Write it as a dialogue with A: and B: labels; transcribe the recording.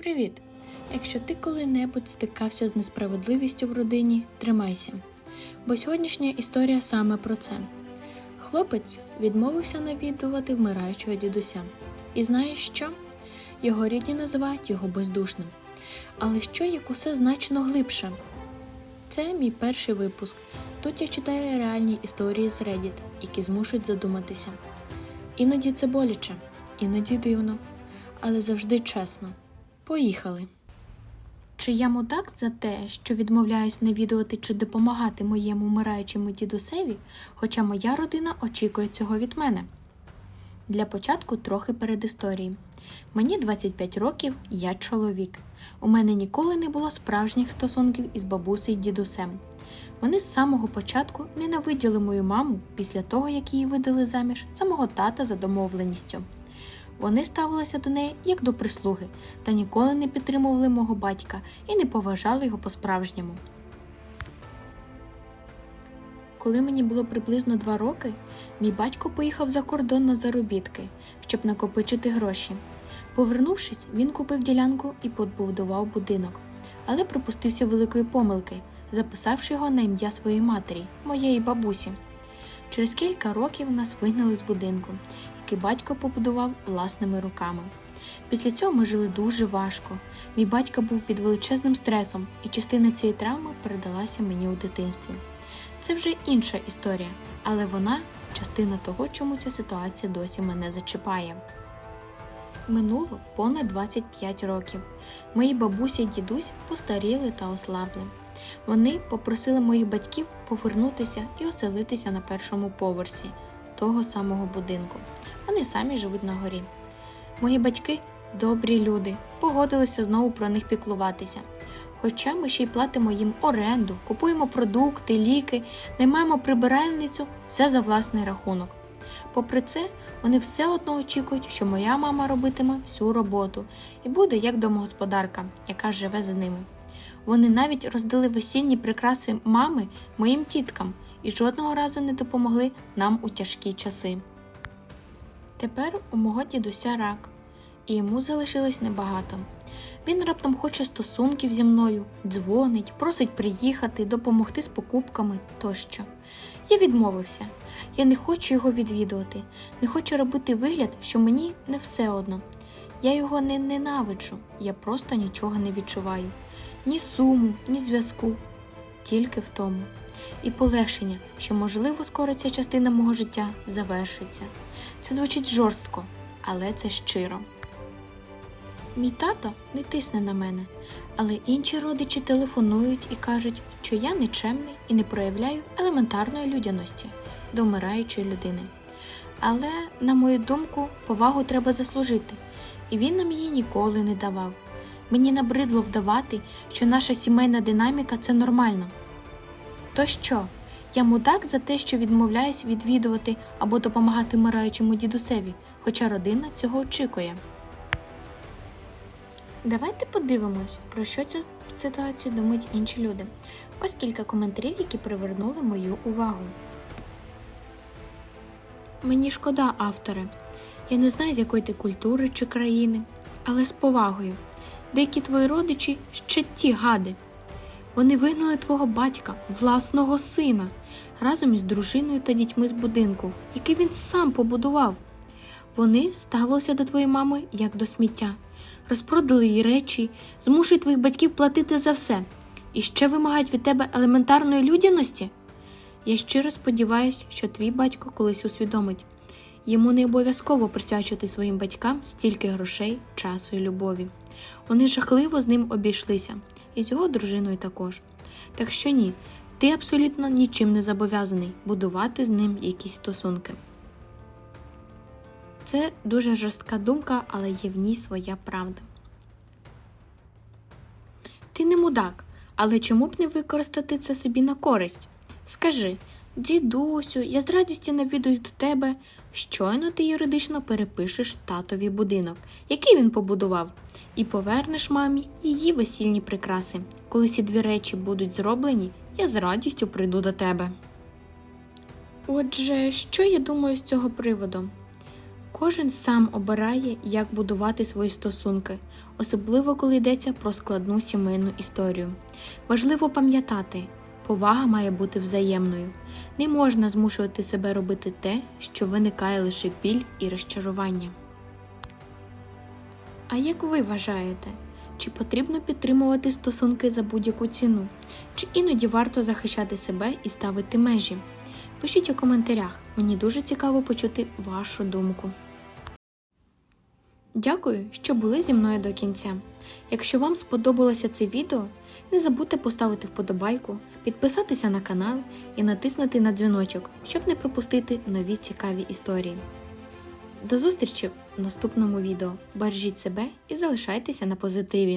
A: Привіт! Якщо ти коли-небудь стикався з несправедливістю в родині, тримайся. Бо сьогоднішня історія саме про це. Хлопець відмовився навідувати вмираючого дідуся. І знаєш що? Його рідні називають його бездушним. Але що як усе значно глибше? Це мій перший випуск. Тут я читаю реальні історії з Reddit, які змушують задуматися. Іноді це боляче, іноді дивно, але завжди чесно. Поїхали. Чи я мудак за те, що відмовляюсь навідувати чи допомагати моєму вмираючому дідусеві, хоча моя родина очікує цього від мене? Для початку трохи передісторії. Мені 25 років, я чоловік. У мене ніколи не було справжніх стосунків із бабусею і дідусем. Вони з самого початку ненавиділи мою маму після того, як її видали заміж за мого тата за домовленістю. Вони ставилися до неї як до прислуги та ніколи не підтримували мого батька і не поважали його по-справжньому. Коли мені було приблизно два роки, мій батько поїхав за кордон на заробітки, щоб накопичити гроші. Повернувшись, він купив ділянку і побудував будинок, але припустився великої помилки, записавши його на ім'я своєї матері, моєї бабусі. Через кілька років нас вигнали з будинку, який батько побудував власними руками. Після цього ми жили дуже важко. Мій батько був під величезним стресом, і частина цієї травми передалася мені у дитинстві. Це вже інша історія, але вона частина того, чому ця ситуація досі мене зачіпає. Минуло понад 25 років. Мої бабуся і дідусь постаріли та ослабли. Вони попросили моїх батьків повернутися і оселитися на першому поверсі того самого будинку. Вони самі живуть на горі. Мої батьки добрі люди, погодилися знову про них піклуватися. Хоча ми ще й платимо їм оренду, купуємо продукти, ліки, наймаємо прибиральницю, все за власний рахунок. Попри це, вони все одно очікують, що моя мама робитиме всю роботу і буде як домогосподарка, яка живе з ними. Вони навіть роздали весільні прикраси мами моїм тіткам і жодного разу не допомогли нам у тяжкі часи. Тепер у мого дідуся рак, і йому залишилось небагато. Він раптом хоче стосунків зі мною, дзвонить, просить приїхати, допомогти з покупками тощо. Я відмовився. Я не хочу його відвідувати, не хочу робити вигляд, що мені не все одно. Я його не ненавиджу, я просто нічого не відчуваю. Ні суму, ні зв'язку, тільки в тому. І полегшення, що, можливо, скоро ця частина мого життя завершиться. Це звучить жорстко, але це щиро. Мій тато не тисне на мене, але інші родичі телефонують і кажуть, що я нечемний і не проявляю елементарної людяності до вмираючої людини. Але, на мою думку, повагу треба заслужити, і він нам її ніколи не давав. Мені набридло вдавати, що наша сімейна динаміка це нормально. То що? Я мудак за те, що відмовляюсь відвідувати або допомагати вмираючому дідусеві, хоча родина цього очікує. Давайте подивимось, про що цю ситуацію думають інші люди. Ось кілька коментарів, які привернули мою увагу. Мені шкода автори. Я не знаю, з якої ти культури чи країни, але з повагою. Деякі твої родичі ще ті гади. Вони вигнали твого батька, власного сина, разом із дружиною та дітьми з будинку, який він сам побудував. Вони ставилися до твоєї мами як до сміття, розпродали її речі, змушують твоїх батьків платити за все і ще вимагають від тебе елементарної людяності. Я щиро сподіваюся, що твій батько колись усвідомить. Йому не обов'язково присвячувати своїм батькам стільки грошей, часу і любові. Вони жахливо з ним обійшлися, і з його дружиною також. Так що ні, ти абсолютно нічим не зобов'язаний будувати з ним якісь стосунки. Це дуже жорстка думка, але є в ній своя правда. Ти не мудак, але чому б не використати це собі на користь? Скажи, дідусю, я з радістю навідуюсь до тебе. Щойно ти юридично перепишеш татові будинок, який він побудував, і повернеш мамі її весільні прикраси. Коли ці дві речі будуть зроблені, я з радістю прийду до тебе. Отже, що я думаю з цього приводу? Кожен сам обирає, як будувати свої стосунки, особливо коли йдеться про складну сімейну історію. Важливо пам'ятати, повага має бути взаємною. Не можна змушувати себе робити те, що виникає лише біль і розчарування. А як ви вважаєте, чи потрібно підтримувати стосунки за будь-яку ціну? Чи іноді варто захищати себе і ставити межі? Пишіть у коментарях, мені дуже цікаво почути вашу думку. Дякую, що були зі мною до кінця. Якщо вам сподобалося це відео, не забудьте поставити вподобайку, підписатися на канал і натиснути на дзвіночок, щоб не пропустити нові цікаві історії. До зустрічі в наступному відео. Бережіть себе і залишайтеся на позитиві.